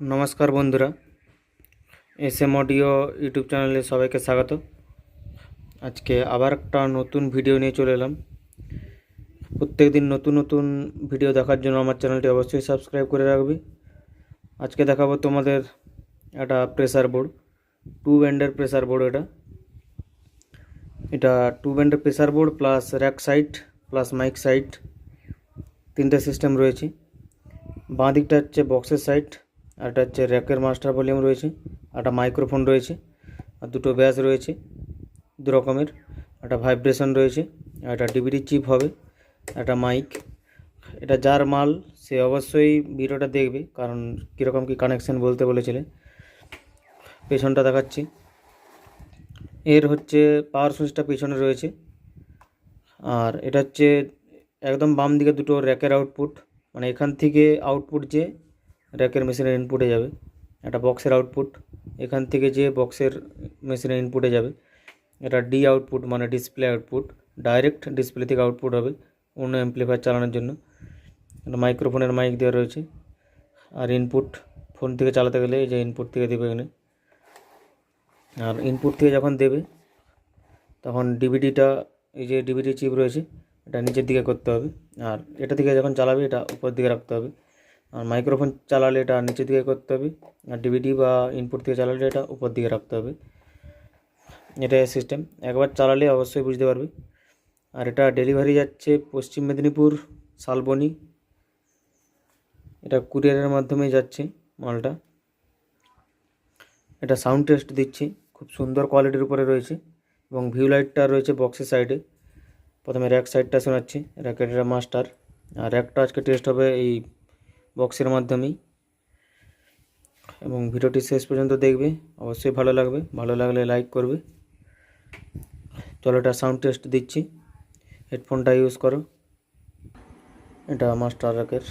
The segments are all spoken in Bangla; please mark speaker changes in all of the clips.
Speaker 1: নমস্কার বন্ধুরা এস এম অডিও ইউটিউব চ্যানেলে সবাইকে স্বাগত। আজকে আবার একটা নতুন ভিডিও নিয়ে চলে এলাম। প্রত্যেক দিন নতুন নতুন ভিডিও দেখার জন্য আমার চ্যানেলটি অবশ্যই সাবস্ক্রাইব করে রাখবে। আজকে দেখাবো তোমাদের একটা প্রেসার বোর্ড টু ব্যান্ডের প্রেসার বোর্ড এটা। এটা টু ব্যান্ডের pressure board plus rack side plus mic side তিনটে সিস্টেম রয়েছে। বাঁ দিকটা হচ্ছে বক্সের সাইড আর হচ্ছে র্যাকের মাস্টার ভলিউম রয়েছে একটা মাইক্রোফোন রয়েছে, আর দুটো ব্যাস রয়েছে, দু রকমের একটা ভাইব্রেশন রয়েছে একটা ডিভিডি চিপ হবে একটা মাইক। এটা যার মাল, সে অবশ্যই ভিডিওটা দেখবে, কারণ কীরকম কী কানেকশন বলতে বলেছিলে। পেছনটা দেখাচ্ছি। এর হচ্ছে পাওয়ার সুইচটা পেছনে রয়েছে, আর এটা হচ্ছে একদম বাম দিকে দুটো র্যাকের আউটপুট মানে এখান থেকে আউটপুট যে র্যাকের মেশিনের ইনপুটে যাবে। একটা বক্সের আউটপুট এখান থেকে যে বক্সের মেশিনের ইনপুটে যাবে। এটা ডি আউটপুট মানে ডিসপ্লে আউটপুট ডাইরেক্ট ডিসপ্লে থেকে আউটপুট হবে অন্য অ্যাম্প্লিফায়ার চালানোর জন্য। একটা মাইক্রোফোনের মাইক দেওয়া রয়েছে। আর ইনপুট ফোন থেকে চালাতে গেলে এই যে ইনপুট থেকে দেবে এখানে। আর ইনপুট থেকে যখন দেবে, তখন ডিভিডিটা এই যে ডিভিডি চিপ রয়েছে, এটা নিচের দিকে করতে হবে। আর এটা থেকে যখন চালাবে, এটা উপর দিকে রাখতে হবে। আর মাইক্রোফোন চালালে এটা নিচের দিকে করতে হবে, আর ডিভিডি বা ইনপুট থেকে চালালে এটা উপর দিকে রাখতে হবে। এটাই সিস্টেম একবার চালালে অবশ্যই বুঝতে পারবে। আর এটা ডেলিভারি যাচ্ছে পশ্চিম মেদিনীপুর, শালবনি। এটা কুরিয়ারের মাধ্যমে যাচ্ছে মালটা। এটা সাউন্ড টেস্ট দিচ্ছি। খুব সুন্দর কোয়ালিটির উপরে রয়েছে এবং ভিউ লাইটটা রয়েছে বক্সের সাইডে প্রথমে র্যাক সাইডটা শোনাচ্ছি র্যাকেটের মাস্টার আর র্যাকটা আজকে টেস্ট হবে এই বক্সের মাধ্যমেই। এবং ভিডিওটি শেষ পর্যন্ত দেখবে, অবশ্যই ভালো লাগবে। ভালো লাগলে লাইক করবে। চলো এটা সাউন্ড টেস্ট দিচ্ছি। হেডফোনটা ইউজ করো। এটা মাস্টার র্যাকের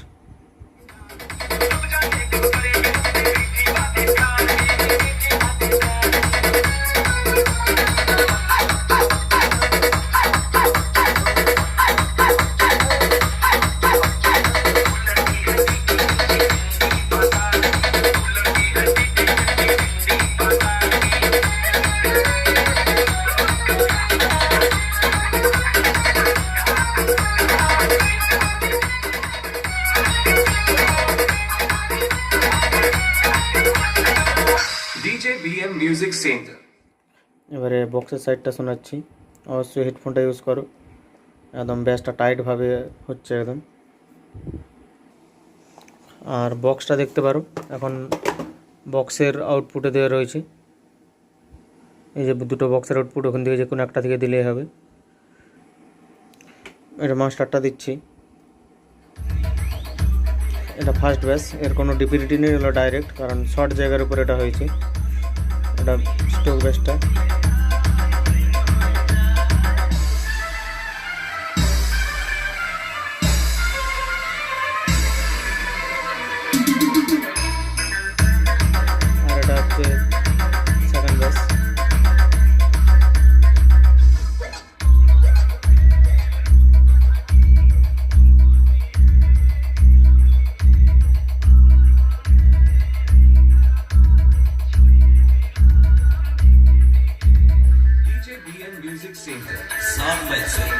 Speaker 2: BM Music Center.
Speaker 1: এবারে বক্সের সাইডটা শোনাচ্ছি। অবশ্যই হেডফোনটা ইউজ করো। একদম ব্যাসটা টাইটভাবে হচ্ছে একদম। আর বক্সটা দেখতে পারো। এখন বক্সের আউটপুটে দেওয়া রয়েছে। এই যে দুটো বক্সের আউটপুট ওখান থেকে যে কোনো একটা থেকে দিলেই হবে। এটা মাস্টারটা দিচ্ছি। এটা ফার্স্ট ব্যাস এর কোনো ডিপিডিটি নেই হলো ডাইরেক্ট কারণ শর্ট জায়গার উপর এটা হয়েছে। এটা stroke
Speaker 2: DJ BM Music Center. Sound Mixing.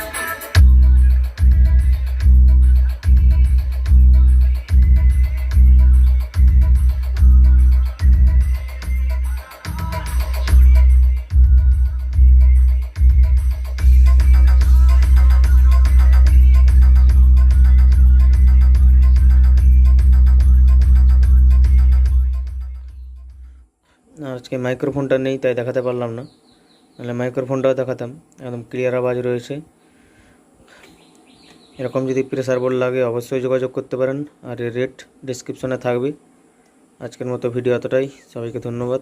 Speaker 1: আর আজকে মাইক্রোফোনটা নেই তাই দেখাতে পারলাম না নাহলে মাইক্রোফোনটাও দেখাতাম, একদম ক্লিয়ার আওয়াজ রয়েছে। এরকম যদি প্রেশার বোর্ড লাগে, অবশ্যই যোগাযোগ করতে পারেন, আর এর রেট ডিসক্রিপশনে থাকবে। আজকের মতো ভিডিও এতটাই, সবাইকে ধন্যবাদ।